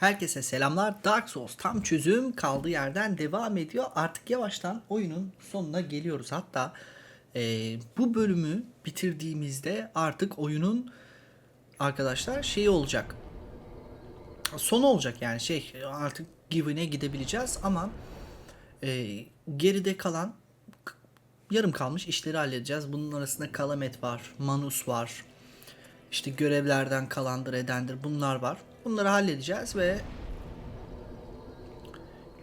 Herkese selamlar. Dark Souls tam çözüm kaldığı yerden devam ediyor. Artık yavaştan oyunun sonuna geliyoruz. Hatta e, bu bölümü bitirdiğimizde artık oyunun arkadaşlar şeyi olacak. Sonu olacak yani şey artık Given'e gidebileceğiz ama e, geride kalan yarım kalmış işleri halledeceğiz. Bunun arasında Kalamet var, Manus var, işte görevlerden kalandır edendir bunlar var. Bunları halledeceğiz ve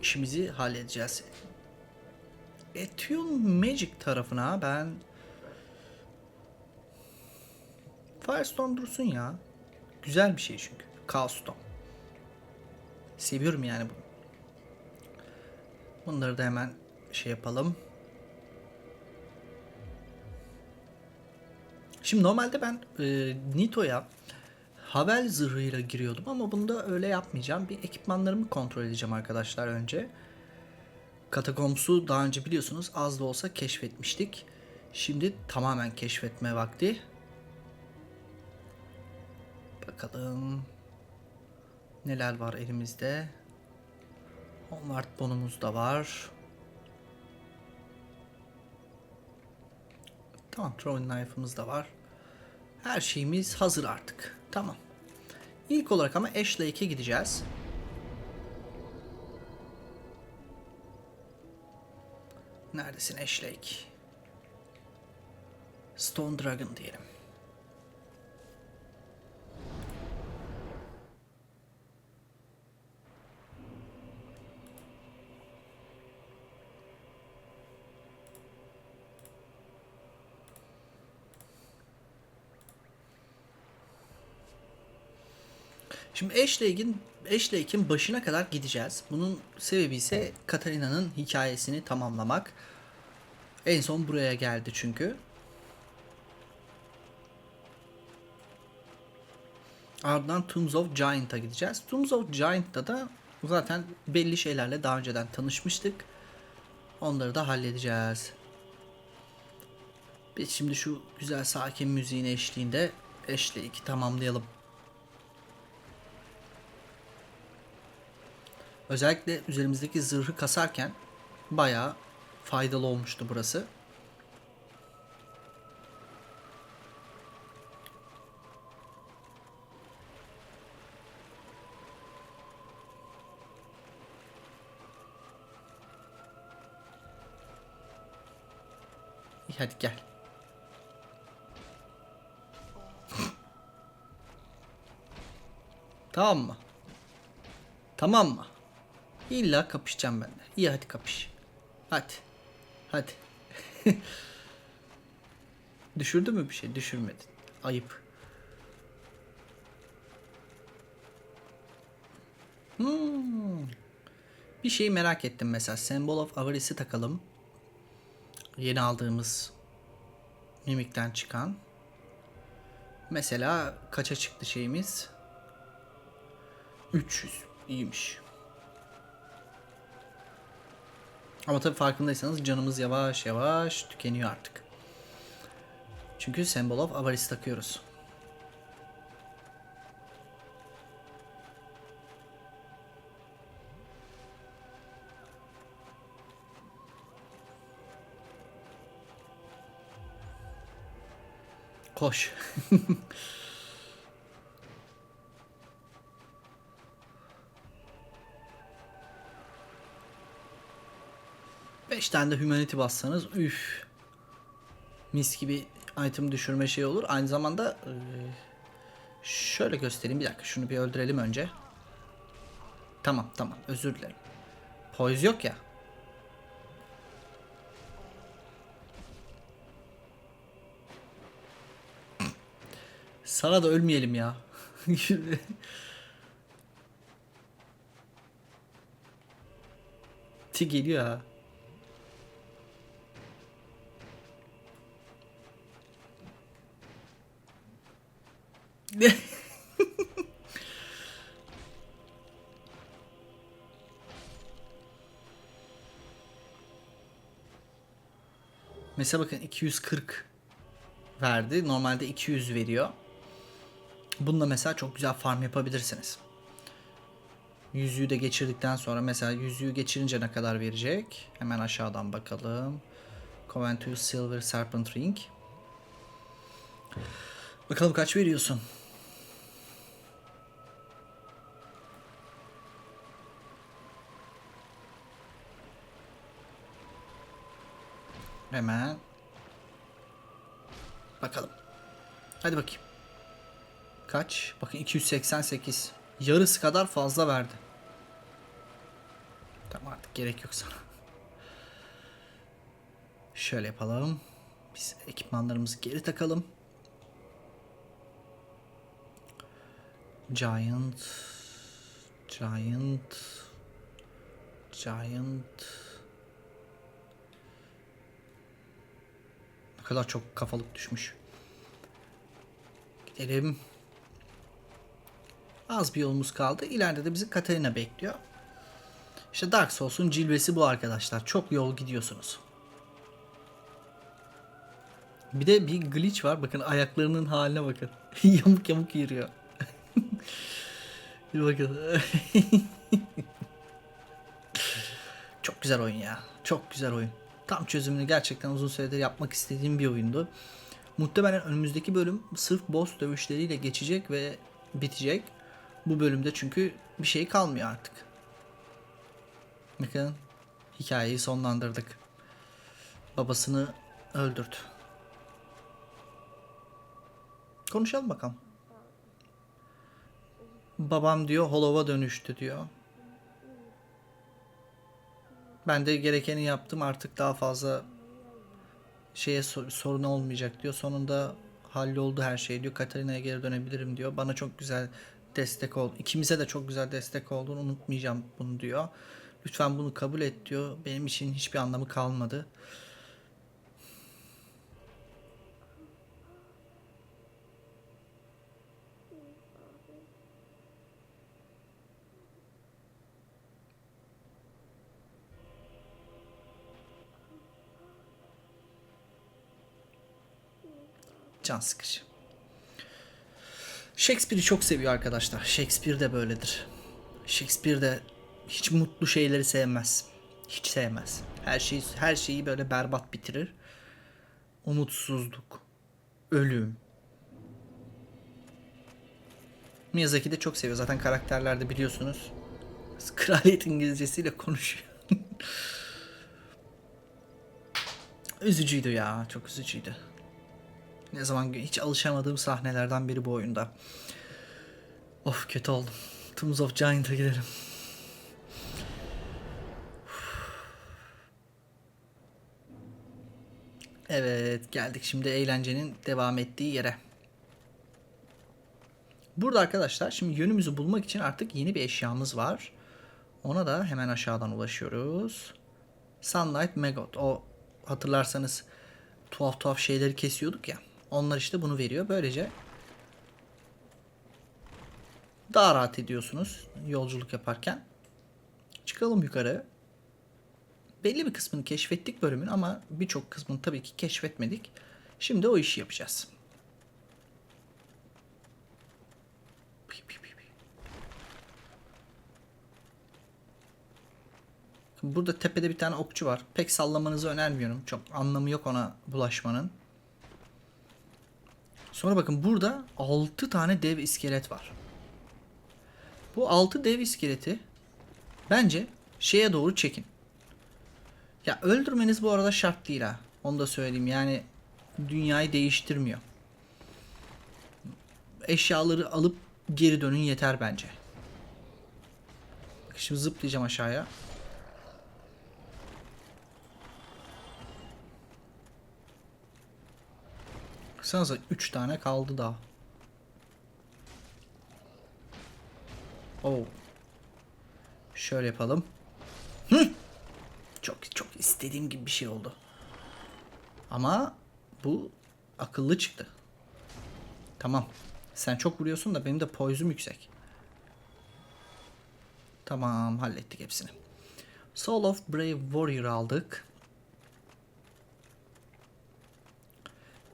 işimizi halledeceğiz. Ethereum Magic tarafına ben Firestone dursun ya. Güzel bir şey çünkü. Chaos Stone. Seviyorum yani bunu. Bunları da hemen şey yapalım. Şimdi normalde ben e, Nito'ya Havel zırhıyla giriyordum ama bunda öyle yapmayacağım. Bir ekipmanlarımı kontrol edeceğim arkadaşlar önce. Katakombs'u daha önce biliyorsunuz az da olsa keşfetmiştik. Şimdi tamamen keşfetme vakti. Bakalım neler var elimizde. Homeward bonumuz da var. Tamam, throwing knife'ımız da var. Her şeyimiz hazır artık. Tamam. İlk olarak ama Ash Lake'e gideceğiz. Neredesin Ash? Stone Dragon diyelim. Şimdi Ash Lake'in Ash Lake'in başına kadar gideceğiz. Bunun sebebi ise Katarina'nın hikayesini tamamlamak. En son buraya geldi çünkü. Ardından Tombs of Giant'a gideceğiz. Tombs of Giant'ta da zaten belli şeylerle daha önceden tanışmıştık. Onları da halledeceğiz. Biz şimdi şu güzel sakin müziğin eşliğinde Ash Lake'i tamamlayalım. Özellikle üzerimizdeki zırhı kasarken bayağı faydalı olmuştu burası. Hadi gel. tamam mı? Tamam mı? İlla kapışacağım ben de. İyi hadi kapış. Hadi. Hadi. Düşürdü mü bir şey? Düşürmedin. Ayıp. Hmm. Bir şeyi merak ettim mesela. Symbol of Avarice'i takalım. Yeni aldığımız mimikten çıkan. Mesela kaça çıktı şeyimiz? 300. İyiymiş. Ama tabii farkındaysanız canımız yavaş yavaş tükeniyor artık. Çünkü Symbol of Avarice takıyoruz. Koş. Beş tane de humanity bassanız üf. Mis gibi item düşürme şey olur. Aynı zamanda e, şöyle göstereyim bir dakika şunu bir öldürelim önce. Tamam tamam özür dilerim. Poise yok ya. Sana da ölmeyelim ya. Ti geliyor ha. Mesela bakın 240 verdi. Normalde 200 veriyor. Bununla mesela çok güzel farm yapabilirsiniz. Yüzüğü de geçirdikten sonra mesela yüzüğü geçirince ne kadar verecek? Hemen aşağıdan bakalım. Coventus Silver Serpent Ring. Bakalım kaç veriyorsun? Hemen. Bakalım. Hadi bakayım. Kaç? Bakın 288. Yarısı kadar fazla verdi. Tamam artık gerek yok sana. Şöyle yapalım. Biz ekipmanlarımızı geri takalım. Giant Giant Giant kadar çok kafalık düşmüş. Gidelim. Az bir yolumuz kaldı. İleride de bizi Katarina bekliyor. İşte Dark Souls'un cilvesi bu arkadaşlar. Çok yol gidiyorsunuz. Bir de bir glitch var. Bakın ayaklarının haline bakın. yamuk yamuk yürüyor. bir bakın. Çok güzel oyun ya. Çok güzel oyun. Tam çözümünü gerçekten uzun süredir yapmak istediğim bir oyundu. Muhtemelen önümüzdeki bölüm sırf boss dövüşleriyle geçecek ve bitecek. Bu bölümde çünkü bir şey kalmıyor artık. Bakın hikayeyi sonlandırdık. Babasını öldürdü. Konuşalım bakalım. Babam diyor Holov'a dönüştü diyor. Ben de gerekeni yaptım artık daha fazla şeye sor- sorun olmayacak diyor. Sonunda halloldu her şey diyor. Katarina'ya geri dönebilirim diyor. Bana çok güzel destek oldu. İkimize de çok güzel destek olduğunu unutmayacağım bunu diyor. Lütfen bunu kabul et diyor. Benim için hiçbir anlamı kalmadı. Can sıkıcı. Shakespeare'i çok seviyor arkadaşlar. Shakespeare de böyledir. Shakespeare de hiç mutlu şeyleri sevmez. Hiç sevmez. Her şeyi her şeyi böyle berbat bitirir. Umutsuzluk, ölüm. Miyazaki de çok seviyor. Zaten karakterlerde biliyorsunuz. Kraliyet İngilizcesiyle konuşuyor. üzücüydü ya. Çok üzücüydü. Ne zaman hiç alışamadığım sahnelerden biri bu oyunda. Of kötü oldum. Tombs of Giant'a gidelim. Evet geldik şimdi eğlencenin devam ettiği yere. Burada arkadaşlar şimdi yönümüzü bulmak için artık yeni bir eşyamız var. Ona da hemen aşağıdan ulaşıyoruz. Sunlight Maggot. O hatırlarsanız tuhaf tuhaf şeyleri kesiyorduk ya. Onlar işte bunu veriyor. Böylece daha rahat ediyorsunuz yolculuk yaparken. Çıkalım yukarı. Belli bir kısmını keşfettik bölümün ama birçok kısmını tabii ki keşfetmedik. Şimdi o işi yapacağız. Burada tepede bir tane okçu var. Pek sallamanızı önermiyorum. Çok anlamı yok ona bulaşmanın. Sonra bakın burada 6 tane dev iskelet var. Bu 6 dev iskeleti bence şeye doğru çekin. Ya öldürmeniz bu arada şart değil ha. Onu da söyleyeyim. Yani dünyayı değiştirmiyor. Eşyaları alıp geri dönün yeter bence. Bak şimdi zıplayacağım aşağıya. Baksanıza 3 tane kaldı daha. Oo. Şöyle yapalım. Hı! Çok çok istediğim gibi bir şey oldu. Ama bu akıllı çıktı. Tamam. Sen çok vuruyorsun da benim de poizum yüksek. Tamam hallettik hepsini. Soul of Brave Warrior aldık.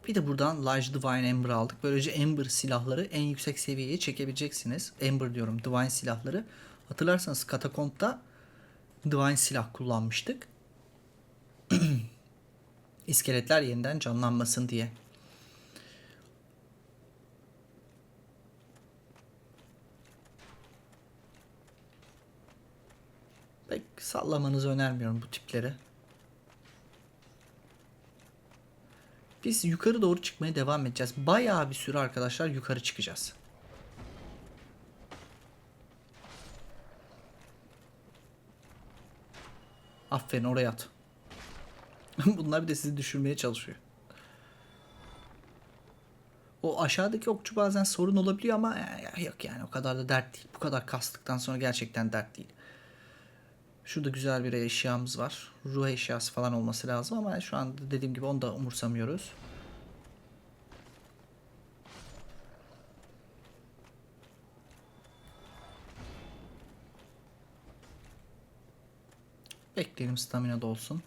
Bir de buradan Large Divine Ember aldık. Böylece Ember silahları en yüksek seviyeye çekebileceksiniz. Ember diyorum Divine silahları. Hatırlarsanız Katakomb'da Divine silah kullanmıştık. İskeletler yeniden canlanmasın diye. Pek sallamanızı önermiyorum bu tipleri. Biz yukarı doğru çıkmaya devam edeceğiz. Bayağı bir süre arkadaşlar yukarı çıkacağız. Aferin oraya at. Bunlar bir de sizi düşürmeye çalışıyor. O aşağıdaki okçu bazen sorun olabiliyor ama ya- yok yani o kadar da dert değil. Bu kadar kastıktan sonra gerçekten dert değil. Şurada güzel bir eşyamız var. Ruh eşyası falan olması lazım ama şu anda dediğim gibi onu da umursamıyoruz. Bekleyelim stamina dolsun.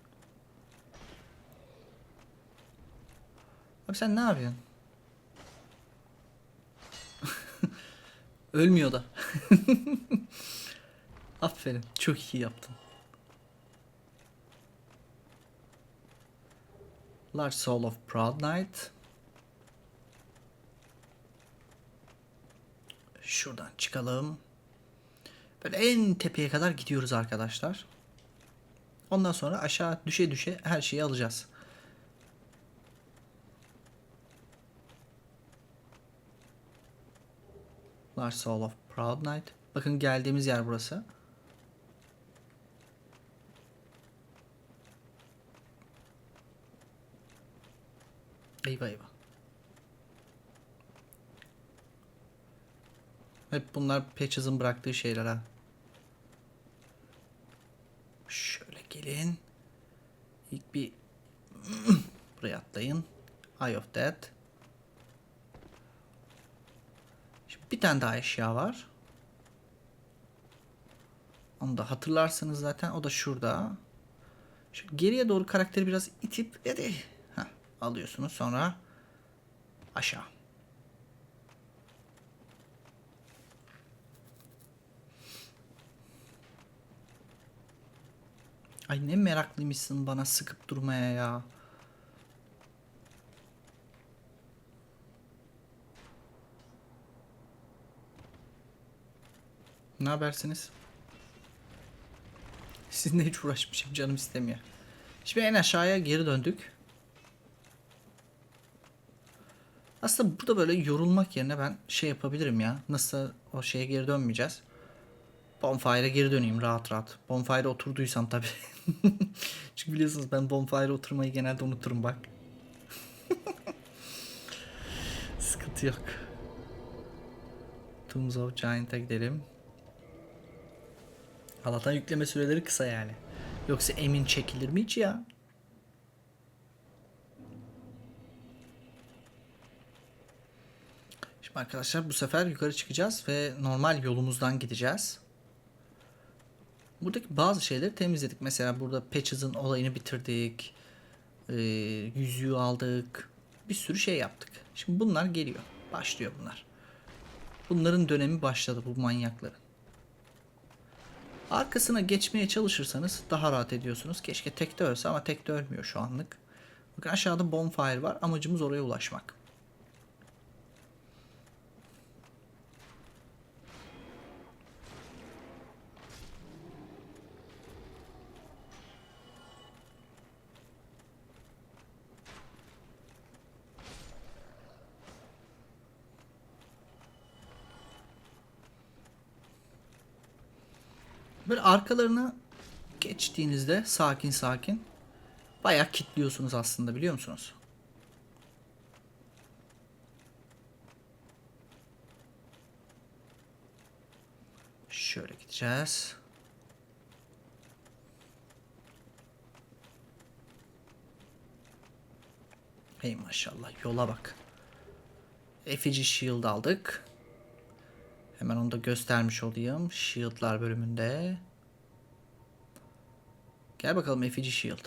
Abi sen ne yapıyorsun? Ölmüyor da. Aferin. Çok iyi yaptın. Large Soul of Proud Knight. Şuradan çıkalım. Böyle en tepeye kadar gidiyoruz arkadaşlar. Ondan sonra aşağı düşe düşe her şeyi alacağız. Large Soul of Proud Knight. Bakın geldiğimiz yer burası. Eyvah eyvah. Hep bunlar Patches'ın bıraktığı şeyler ha. Şöyle gelin. İlk bir buraya atlayın. Eye of Death. Şimdi bir tane daha eşya var. Onu da hatırlarsınız zaten. O da şurada. Şu geriye doğru karakteri biraz itip hadi. Alıyorsunuz sonra aşağı. Ay ne meraklıymışsın bana sıkıp durmaya ya. Ne habersiniz? Sizinle hiç uğraşmışım canım istemiyor. Şimdi en aşağıya geri döndük. Aslında burada böyle yorulmak yerine ben şey yapabilirim ya. Nasıl o şeye geri dönmeyeceğiz. Bonfire'a geri döneyim rahat rahat. Bonfire'a oturduysam tabi. Çünkü biliyorsunuz ben Bonfire'a oturmayı genelde unuturum bak. Sıkıntı yok. Tombs of Giant'a gidelim. Allah'tan yükleme süreleri kısa yani. Yoksa emin çekilir mi hiç ya? Şimdi arkadaşlar bu sefer yukarı çıkacağız ve normal yolumuzdan gideceğiz. Buradaki bazı şeyleri temizledik. Mesela burada Patches'ın olayını bitirdik. Ee, yüzüğü aldık. Bir sürü şey yaptık. Şimdi bunlar geliyor. Başlıyor bunlar. Bunların dönemi başladı bu manyakların. Arkasına geçmeye çalışırsanız daha rahat ediyorsunuz. Keşke tekte ölse ama tekte ölmüyor şu anlık. Bakın aşağıda bonfire var. Amacımız oraya ulaşmak. Böyle arkalarına geçtiğinizde sakin sakin bayağı kilitliyorsunuz aslında biliyor musunuz? Şöyle gideceğiz. Hey maşallah yola bak. Effigy Shield aldık. Hemen onu da göstermiş olayım. Shield'lar bölümünde. Gel bakalım Effigy Shield.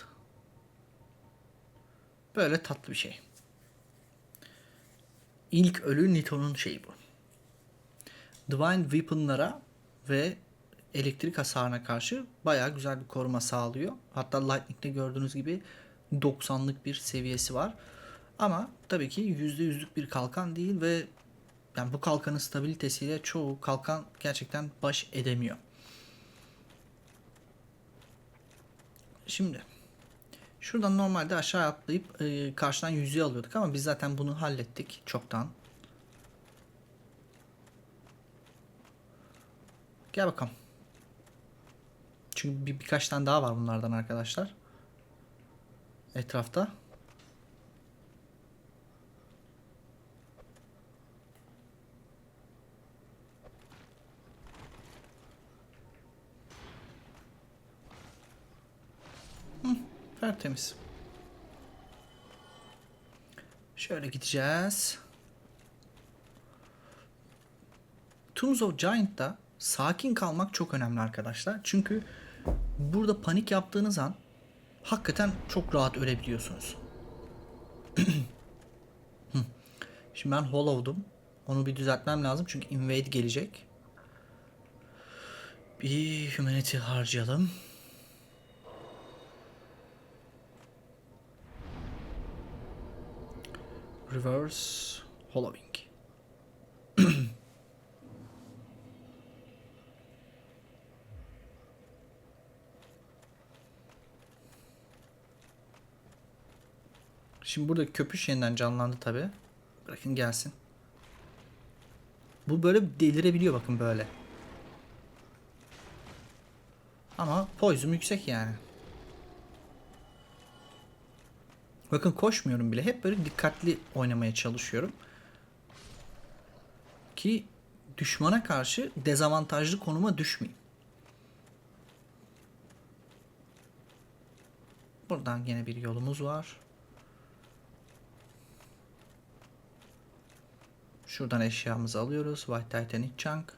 Böyle tatlı bir şey. İlk ölü Nito'nun şeyi bu. Divine Weapon'lara ve elektrik hasarına karşı bayağı güzel bir koruma sağlıyor. Hatta Lightning'de gördüğünüz gibi 90'lık bir seviyesi var. Ama tabii ki %100'lük bir kalkan değil ve yani bu kalkanın stabilitesiyle çoğu kalkan gerçekten baş edemiyor. Şimdi şuradan normalde aşağı atlayıp e, karşıdan yüzüğü alıyorduk ama biz zaten bunu hallettik çoktan. Gel bakalım. Çünkü bir, birkaç tane daha var bunlardan arkadaşlar. Etrafta. Hı, tertemiz. Şöyle gideceğiz. Tombs of Giant'ta sakin kalmak çok önemli arkadaşlar. Çünkü burada panik yaptığınız an hakikaten çok rahat ölebiliyorsunuz. Şimdi ben hollow'dum. Onu bir düzeltmem lazım çünkü invade gelecek. Bir humanity harcayalım. Reverse hollowing. Şimdi burada köpüş yeniden canlandı tabi. Bırakın gelsin. Bu böyle delirebiliyor bakın böyle. Ama poison yüksek yani. Bakın koşmuyorum bile. Hep böyle dikkatli oynamaya çalışıyorum. Ki düşmana karşı dezavantajlı konuma düşmeyeyim. Buradan yine bir yolumuz var. Şuradan eşyamızı alıyoruz. White Titanic Chunk.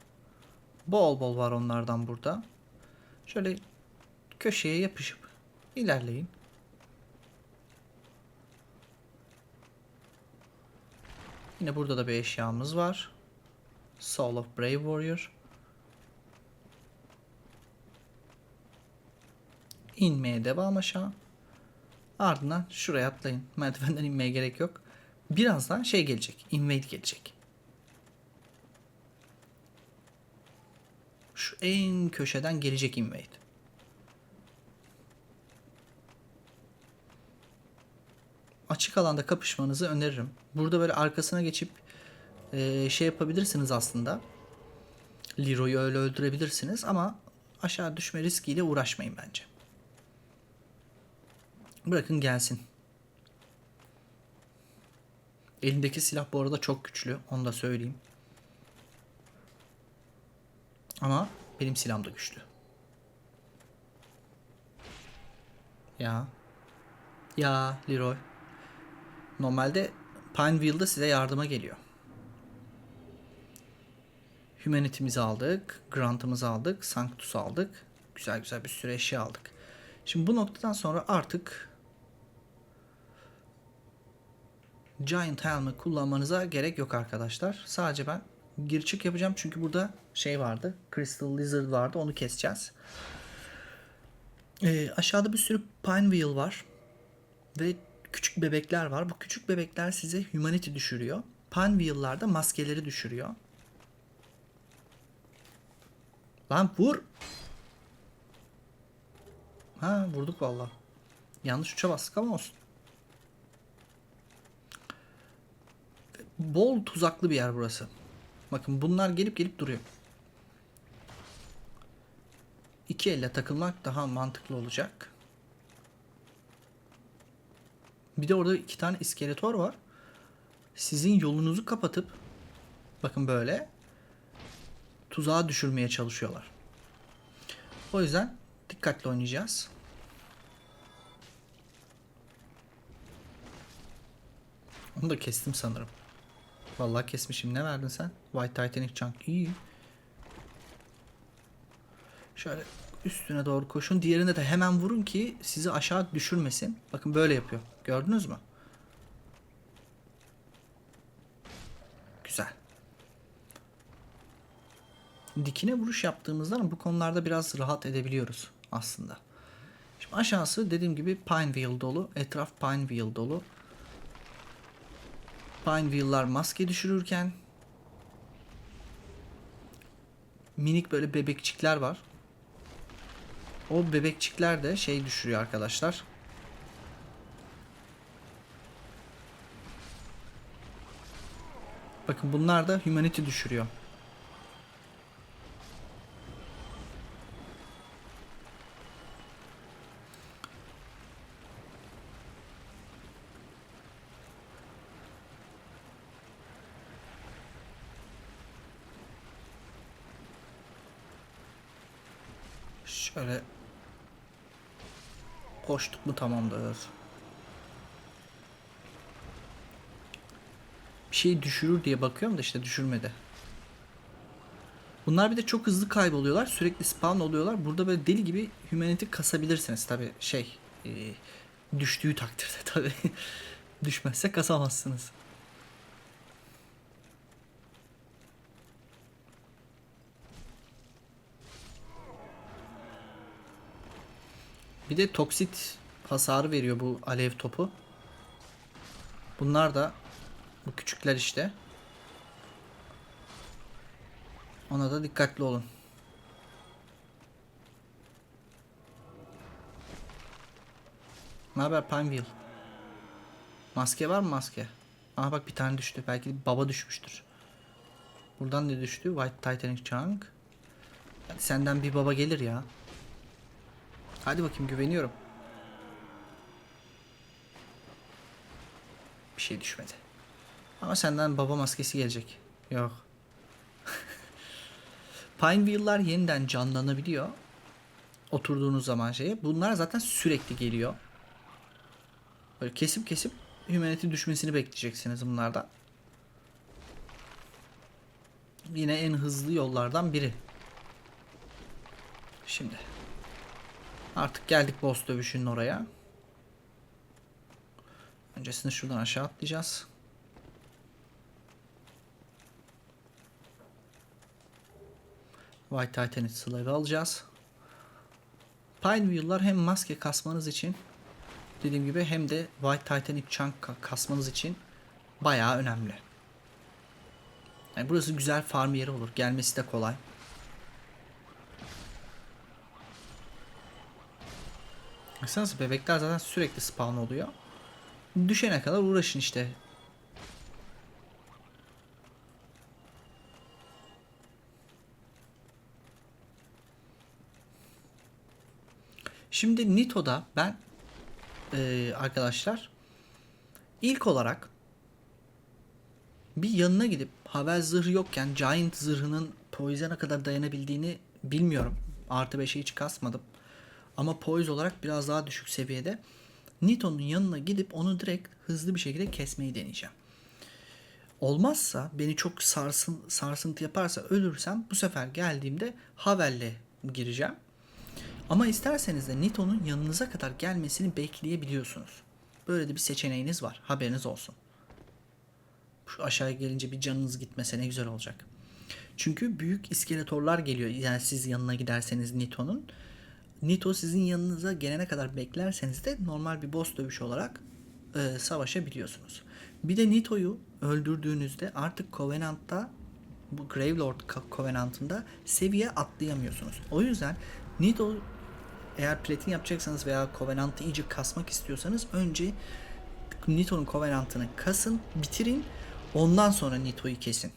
Bol bol var onlardan burada. Şöyle köşeye yapışıp ilerleyin. Yine burada da bir eşyamız var. Soul of Brave Warrior. İnmeye devam aşağı. Ardından şuraya atlayın. Merdivenden inmeye gerek yok. Birazdan şey gelecek. Invade gelecek. Şu en köşeden gelecek invade. Açık alanda kapışmanızı öneririm. Burada böyle arkasına geçip e, şey yapabilirsiniz aslında. Leroy'u öyle öldürebilirsiniz ama aşağı düşme riskiyle uğraşmayın bence. Bırakın gelsin. Elindeki silah bu arada çok güçlü. Onu da söyleyeyim. Ama benim silahım da güçlü. Ya. Ya Leroy. Normalde Pineville'da size yardıma geliyor. Humanity'mizi aldık. Grant'ımızı aldık. Sanctus aldık. Güzel güzel bir sürü eşya aldık. Şimdi bu noktadan sonra artık Giant Helm'i kullanmanıza gerek yok arkadaşlar. Sadece ben gir çık yapacağım çünkü burada şey vardı. Crystal Lizard vardı. Onu keseceğiz. Ee, aşağıda bir sürü Pineville var. Ve küçük bebekler var. Bu küçük bebekler size humanity düşürüyor. Pineville'lar da maskeleri düşürüyor. Lan vur. Ha vurduk valla. Yanlış uça bastık ama olsun. Bol tuzaklı bir yer burası. Bakın bunlar gelip gelip duruyor. İki elle takılmak daha mantıklı olacak. Bir de orada iki tane iskeletor var. Sizin yolunuzu kapatıp bakın böyle tuzağa düşürmeye çalışıyorlar. O yüzden dikkatli oynayacağız. Onu da kestim sanırım. Vallahi kesmişim. Ne verdin sen? White Titanic Chunk. İyi. Şöyle üstüne doğru koşun. Diğerine de hemen vurun ki sizi aşağı düşürmesin. Bakın böyle yapıyor. Gördünüz mü? Güzel. dikine vuruş yaptığımızda bu konularda biraz rahat edebiliyoruz aslında. Şimdi aşağısı dediğim gibi Pineville dolu. Etraf Pineville dolu. Pineville'lar maske düşürürken minik böyle bebekçikler var. O bebekçikler de şey düşürüyor arkadaşlar. Bakın bunlar da humanity düşürüyor. Şöyle koştuk mu tamamdır. Bir şeyi düşürür diye bakıyorum da işte düşürmedi. Bunlar bir de çok hızlı kayboluyorlar. Sürekli spawn oluyorlar. Burada böyle deli gibi humanity kasabilirsiniz. Tabi şey e, düştüğü takdirde tabi. Düşmezse kasamazsınız. Bir de toksit hasarı veriyor bu alev topu. Bunlar da bu küçükler işte. Ona da dikkatli olun. Ne haber Pineville? Maske var mı maske? Aha bak bir tane düştü. Belki baba düşmüştür. Buradan ne düştü? White Titanic Chunk. Hadi senden bir baba gelir ya. Hadi bakayım güveniyorum. Bir şey düşmedi. Ama senden baba maskesi gelecek. Yok. Pineville'lar yeniden canlanabiliyor. Oturduğunuz zaman şeye. Bunlar zaten sürekli geliyor. Böyle kesip kesip humanity düşmesini bekleyeceksiniz bunlardan. Yine en hızlı yollardan biri. Şimdi. Artık geldik boss dövüşünün oraya. Öncesinde şuradan aşağı atlayacağız. White Titanite Slave'ı alacağız. Pinewheel'lar hem maske kasmanız için dediğim gibi hem de White Titanic Chunk kasmanız için bayağı önemli. Yani burası güzel farm yeri olur. Gelmesi de kolay. Baksanıza bebekler zaten sürekli spawn oluyor. Düşene kadar uğraşın işte. Şimdi Nito'da ben e, arkadaşlar ilk olarak bir yanına gidip Havel zırhı yokken Giant zırhının Poise'a kadar dayanabildiğini bilmiyorum. Artı 5'e hiç kasmadım. Ama Poise olarak biraz daha düşük seviyede. Nito'nun yanına gidip onu direkt hızlı bir şekilde kesmeyi deneyeceğim. Olmazsa beni çok sarsın, sarsıntı yaparsa ölürsem bu sefer geldiğimde Havel'le gireceğim. Ama isterseniz de Nito'nun yanınıza kadar gelmesini bekleyebiliyorsunuz. Böyle de bir seçeneğiniz var. Haberiniz olsun. Şu aşağıya gelince bir canınız gitmese ne güzel olacak. Çünkü büyük iskeletorlar geliyor. Yani siz yanına giderseniz Nito'nun. Nito sizin yanınıza gelene kadar beklerseniz de normal bir boss dövüşü olarak e, savaşabiliyorsunuz. Bir de Nito'yu öldürdüğünüzde artık Covenant'ta bu Gravelord Covenant'ında seviye atlayamıyorsunuz. O yüzden Nito eğer platin yapacaksanız veya Covenant'ı iyice kasmak istiyorsanız önce Nito'nun Covenant'ını kasın, bitirin. Ondan sonra Nito'yu kesin.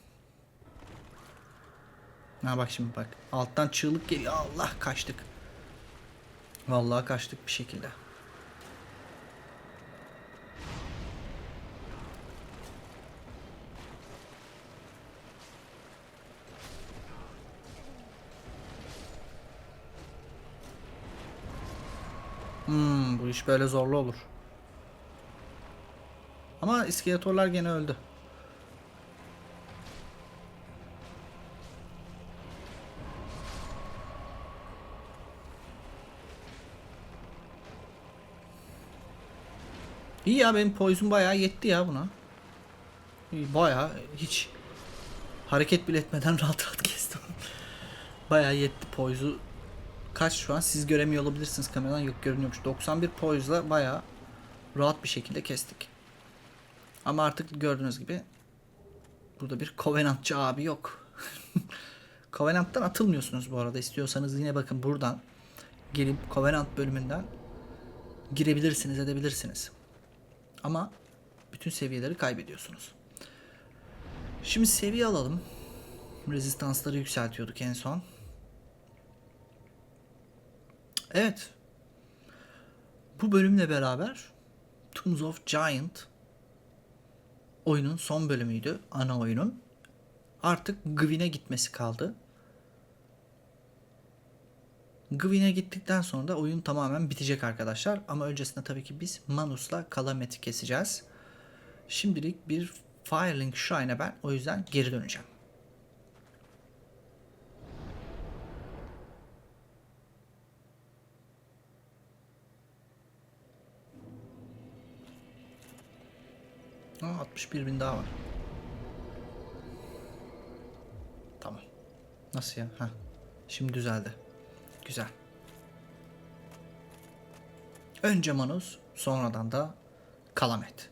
Ha bak şimdi bak. Alttan çığlık geliyor. Allah kaçtık. Vallahi kaçtık bir şekilde. Hmm, bu iş böyle zorlu olur. Ama iskeletorlar gene öldü. İyi ya benim poison bayağı yetti ya buna. Bayağı hiç hareket bile etmeden rahat rahat kestim. Bayağı yetti poise'u. Kaç şu an siz göremiyor olabilirsiniz kameradan yok görünüyormuş. 91 poise'la bayağı rahat bir şekilde kestik. Ama artık gördüğünüz gibi burada bir Covenantçı abi yok. Covenant'tan atılmıyorsunuz bu arada. İstiyorsanız yine bakın buradan gelip Covenant bölümünden girebilirsiniz, edebilirsiniz. Ama bütün seviyeleri kaybediyorsunuz. Şimdi seviye alalım. Rezistansları yükseltiyorduk en son. Evet. Bu bölümle beraber Tombs of Giant oyunun son bölümüydü. Ana oyunun. Artık Gwyn'e gitmesi kaldı. Gwyn'e gittikten sonra da oyun tamamen bitecek arkadaşlar. Ama öncesinde tabii ki biz Manus'la Calamet'i keseceğiz. Şimdilik bir Firelink Shrine'e ben o yüzden geri döneceğim. 61 bin daha var. Tamam. Nasıl ya? Ha. Şimdi düzeldi. Güzel. Önce Manus, sonradan da Kalamet.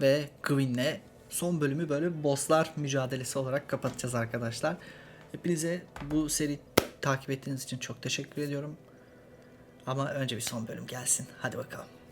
Ve Gwyn'le son bölümü böyle bosslar mücadelesi olarak kapatacağız arkadaşlar. Hepinize bu seri takip ettiğiniz için çok teşekkür ediyorum. Ama önce bir son bölüm gelsin. Hadi bakalım.